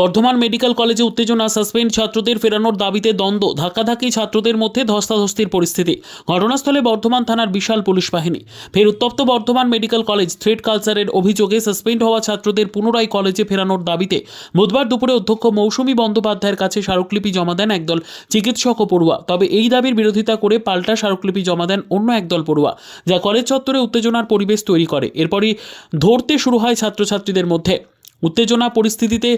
Bardhaman medical কলেজে উত্তেজনা, suspend ছাত্রদের ফেরানোর দাবিতে দ্বন্দ্ব, ধাক্কাধাক্কি ছাত্রদের মধ্যে ধস্তাধস্তির পরিস্থিতি। ঘটনাস্থলে বর্ধমান থানার বিশাল পুলিশ বাহিনী। ফের উত্তপ্ত বর্ধমান মেডিকেল কলেজ থ্রেড কালচারের অভিযোগে সাসপেন্ড হওয়া ছাত্রদের পুনরায় কলেজে ফেরানোর দাবিতে বুধবার দুপুরে অধ্যক্ষ মৌসুমী বন্দ্যোপাধ্যায়ের কাছে স্মারকলিপি জমা দেন একদল চিকিৎসক ও পড়ুয়া। তবে এই দাবির বিরোধিতা করে পাল্টা স্মারকলিপি জমা দেন অন্য একদল পড়ুয়া, যা কলেজ চত্বরে উত্তেজনার পরিবেশ তৈরি করে। এরপরই ধরতে শুরু হয় ছাত্রছাত্রীদের মধ্যে। উত্তেজনা পরিস্থিতিতে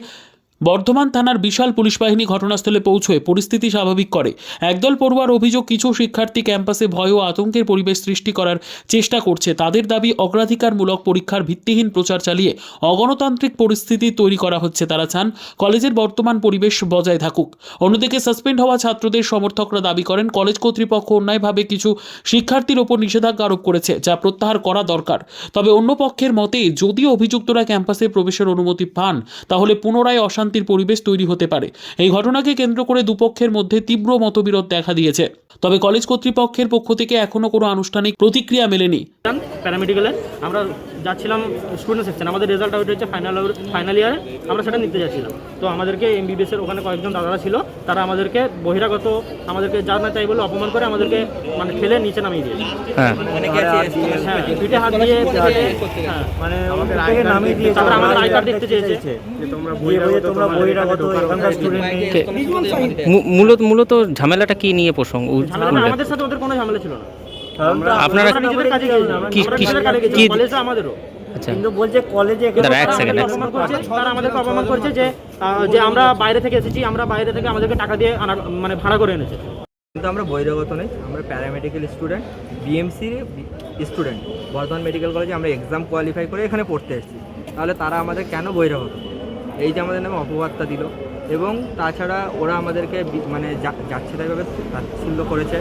বর্ধমান থানার বিশাল পুলিশ বাহিনী ঘটনাস্থলে পৌঁছয়ে পরিস্থিতি স্বাভাবিক করে। একদল পড়ুয়ার অভিযোগ, কিছু শিক্ষার্থী ক্যাম্পাসে ভয় ও আতঙ্কের পরিবেশ সৃষ্টি করার চেষ্টা করছে। তাদের দাবি, অগ্রাধিকারমূলক পরীক্ষার ভিত্তিহীন প্রচার চালিয়ে অগণতান্ত্রিক পরিস্থিতি তৈরি করা হচ্ছে। তারা চান কলেজের বর্তমান পরিবেশ বজায় থাকুক। অন্যদিকে সাসপেন্ড হওয়া ছাত্রদের সমর্থকরা দাবি করেন, কলেজ কর্তৃপক্ষ অন্যায়ভাবে কিছু শিক্ষার্থীর ওপর নিষেধাজ্ঞা আরোপ করেছে, যা প্রত্যাহার করা দরকার। তবে অন্য পক্ষের মতে, যদি অভিযুক্তরা ক্যাম্পাসে প্রবেশের অনুমতি পান, তাহলে পুনরায় অশান্তির পরিবেশ তৈরি হতে পারে। এই ঘটনাকে কেন্দ্র করে দুপক্ষের মধ্যে তীব্র মতবিরোধ দেখা দিয়েছে। তবে কলেজ কর্তৃপক্ষের পক্ষ থেকে এখনও কোনো আনুষ্ঠানিক প্রতিক্রিয়া মেলেনি। প্যারামেডিক্যালে আমরা যাচ্ছিলাম স্টুডেন্ট সেকশন আমাদের রেজাল্ট আউট হচ্ছে ফাইনাল ফাইনাল ইয়ারে আমরা সেটা নিতে যাচ্ছিলাম। তো আমাদেরকে এমবিবিএস এর ওখানে কয়েকজন দাদারা ছিল তারা আমাদেরকে বহিরাগত আমাদেরকে যা না তাই বলে অপমান করে আমাদেরকে মানে ফেলে নিচে নামিয়ে দিয়েছে। হ্যাঁ। হ্যাঁ পিঠে হাত দিয়ে হ্যাঁ। মানে নামিয়ে তারপরে আমাদের আই কার্ড দেখতে চেয়েছে মূলত মূলত ঝামেলাটা কি নিয়ে প্রসঙ্গ? আমাদের সাথে ওদের কোনো ঝামেলা ছিল না। আপনারা কি- কি- আমাদেরও। কিন্তু বলছে কলেজে সেকেন্ড, এক আমাদেরকে অপমান করছে তারা আমাদেরকে অপমান করছে যে যে আমরা বাইরে থেকে এসেছি আমরা বাইরে থেকে আমাদেরকে টাকা দিয়ে আনা মানে ভাড়া করে এনেছে। কিন্তু আমরা বহিরাগত নেই আমরা paramedical student BMC student. Bardhaman medical কলেজে আমরা এক্সাম কোয়ালিফাই করে এখানে পড়তে এসেছি। তাহলে তারা আমাদের কেন বহিরাগত? এই যে আমাদের নামে অপবাদটা দিল। এবং তাছাড়া ওরা আমাদেরকে মানে যাচ্ছে তাইভাবে তাচ্ছিল্য করেছে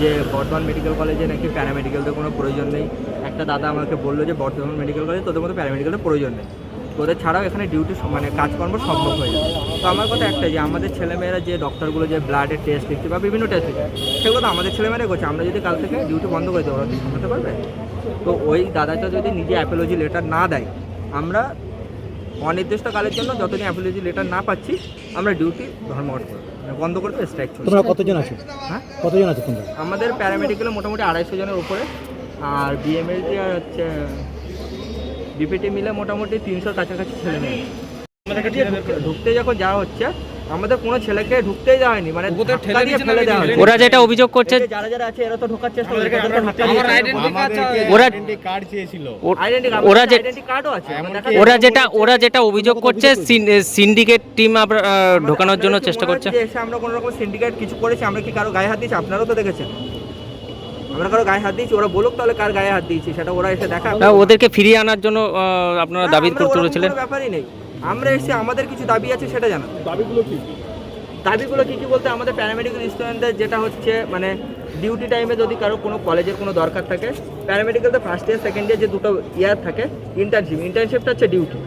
যে বর্ধমান মেডিকেল কলেজে নাকি প্যারামেডিক্যালদের কোনো প্রয়োজন নেই। একটা দাদা আমাকে বলল যে, বর্ধমান মেডিকেল কলেজে তোদের মতো প্যারামেডিক্যালের প্রয়োজন নেই। তোদের ছাড়াও এখানে ডিউটি মানে কাজকর্ম সম্ভব হয়ে যাবে। তো আমার কথা একটাই যে, আমাদের ছেলেমেয়েরা যে ডক্টরগুলো যে ব্লাডের টেস্ট দিচ্ছে বা বিভিন্ন টেস্ট দিচ্ছে সেগুলো তো আমাদের ছেলেমেয়েরা করছে। আমরা যদি কাল থেকে ডিউটি বন্ধ করে দেবো ওরা সামলাতে পারবে? তো ওই দাদাটা যদি নিজে অ্যাপোলজি লেটার না দেয়, আমরা অনির্দিষ্টকালের জন্য যতদিন অ্যাপোলজি লেটার না পাচ্ছি আমরা ডিউটি ধর্মঘট করব। বন্ধ করে দেবো স্ট্রাইক চলছে। তোমরা কতজন আছো? হ্যাঁ? কতজন আছো তোমরা? আমাদের প্যারামেডিক্যালে মোটামুটি আড়াইশো জনের উপরে আর বিএমএলটি আর হচ্ছে ডিপিটি মিলে মোটামুটি তিনশোর কাছাকাছি ছেলে মেয়ে। ঢুকতে যখন যাওয়া হচ্ছে আমাদের কোনো ছেলেকে ঢুকতেই দেওয়া হয়নি মানে দিয়ে ফেলে দেওয়া হয়েছে ওরা যেটা অভিযোগ করছে যে যারা যারা আছে এরা তো ঢোকার চেষ্টা দিয়ে ওরা ও- আইডেন্টি ওরা যে কার্ডও আছে ওরা যেটা ওরা যেটা অভিযোগ করছে সিন্ডিকেট টিম ঢোকানোর জন্য চেষ্টা করছে। যে এসে আমরা কোনো রকম সিন্ডিকেট কিছু করেছি আমরা কি কারও গায়ে হাত দিয়েছি? আপনারাও তো দেখেছেন। আমরা কারও গায়ে হাত দিয়েছি ওরা বলুক তাহলে কার গায়ে হাত দিয়েছি সেটা ওরা এসে দেখা ওদেরকে ফিরিয়ে আনার জন্য আপনারা দাবি করতে চলেছিলেন? ব্যাপারই নেই। আমরা এসে আমাদের কিছু দাবি আছে সেটা জানা। দাবিগুলো কি? দাবিগুলো কি কি বলতে আমাদের প্যারামেডিক্যাল স্টুডেন্টদের যেটা হচ্ছে মানে ডিউটি টাইমে যদি কারও কোনো কলেজের কোনো দরকার থাকে প্যারামেডিক্যালতে ফার্স্ট ইয়ার সেকেন্ড ইয়ার যে দুটো ইয়ার থাকে ইন্টার্নশিপ ইন্টার্নশিপটা হচ্ছে ডিউটি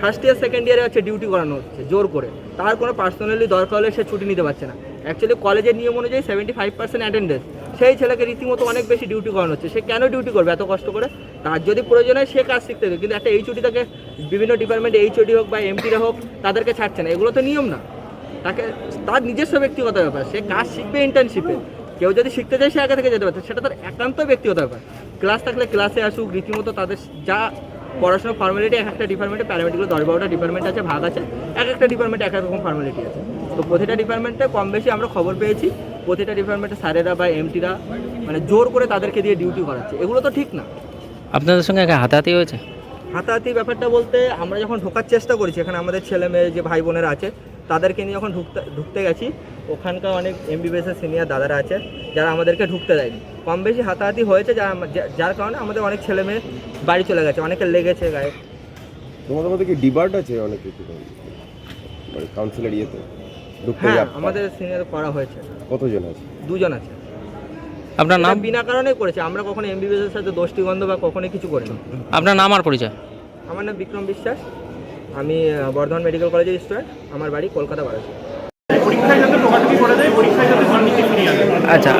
ফার্স্ট ইয়ার সেকেন্ড ইয়ারে হচ্ছে ডিউটি করানো হচ্ছে জোর করে। তার কোনো পার্সোনালি দরকার হলে সে ছুটি নিতে পারছে না। অ্যাকচুয়ালি কলেজের নিয়ম অনুযায়ী সেভেন্টি ফাইভ পার্সেন্ট অ্যাটেন্ডেন্স সেই ছেলেকে রীতিমতো অনেক বেশি ডিউটি করানো হচ্ছে। সে কেন ডিউটি করবে এত কষ্ট করে? তার যদি প্রয়োজন হয়, সে কাজ শিখতে হবে কিন্তু একটা এইচওডি তাকে বিভিন্ন ডিপার্টমেন্টে এইচওডি হোক বা এমপিরা হোক, তাদেরকে ছাড়ছে না। এগুলো তো নিয়ম না। তাকে, তার নিজস্ব ব্যক্তিগত ব্যাপার। সে কাজ শিখবে ইন্টার্নশিপে কেউ যদি শিখতে চায়, সে আগে থেকে যেতে পারছে সেটা তার একান্ত ব্যক্তিগত ব্যাপার। ক্লাস থাকলে ক্লাসে আসুক, রীতিমতো তাদের যা পড়াশোনার ফর্মালিটি এক একটা ডিপার্টমেন্টে প্যারামেডিক্যাল দশ বারোটা ডিপার্টমেন্ট আছে, ভাগ আছে। এক একটা ডিপার্টমেন্টে এক এক রকম ফর্মালিটি আছে। তো প্রতিটা ডিপার্টমেন্টে কম বেশি আমরা খবর পেয়েছি। প্রতিটা ডিপার্টমেন্টে স্যারেরা বা এমটিরা মানে জোর করে তাদেরকে দিয়ে ডিউটি করাচ্ছে। এগুলো তো ঠিক না। আপনাদের সঙ্গে হাতাহাতি হয়েছে? হাতাহাতি ব্যাপারটা বলতে আমরা যখন ঢোকার চেষ্টা করেছি এখানে আমাদের ছেলে মেয়ে যে ভাই বোনেরা আছে তাদেরকে নিয়ে যখন ঢুকতে ঢুকতে গেছি ওখানকার অনেক এমবিবিএস এর সিনিয়র দাদারা আছে যারা আমাদেরকে ঢুকতে দেয়নি। কম বেশি হাতাহাতি হয়েছে যা যা- যার কারণে আমাদের অনেক ছেলে মেয়ে বাড়ি চলে গেছে অনেকে লেগেছে গায়ে। তোমাদের মধ্যে কি ডিবার্ট আছে অনেক কিছু কাউন্সিলর ইয়েতে? হ্যাঁ আমাদের সিনিয়র করা হয়েছে। কতজন আছে? দুজন আছে। আপনার নাম? বিনা কারণেই করেছে। আমরা কখনো এমবিবিএস এর সাথে দোষ্টিগন্ধ বা কখনো কিছু করিনি। আপনার নাম আর পরিচয়? আমার নাম বিক্রম বিশ্বাস। আমি বর্ধমান মেডিকেল কলেজের স্টুডেন্ট আমার বাড়ি কলকাতা বারাসি আচ্ছা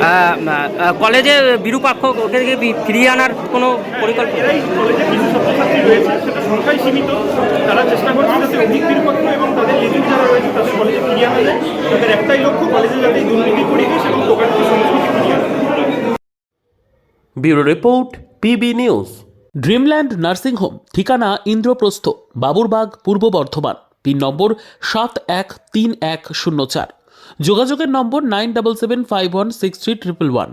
কলেজে বিরূপাক্ষ ওকে থেকে ফিরিয়ে আনার কোনো পরিকল্পনা? এরাই কলেজে কিছু ছাত্রছাত্রী রয়েছে সেটা সংখ্যায় সীমিত। তারা চেষ্টা করছে এবং তাদের যারা রয়েছে তাদের কলেজে ফিরিয়ে আনা যায় তাদের একটাই লক্ষ্য কলেজে যাতে এই দুর্নীতি পরিবেশ এবং যায়। Bureau report PB news. Dreamland nursing home ঠিকানা ইন্দ্রপ্রস্থ বাবুরবাগ পূর্ব বর্ধমান পিন নম্বর সাত এক তিন এক শূন্য চার। যোগাযোগের নম্বর nine double seven five one six three triple one.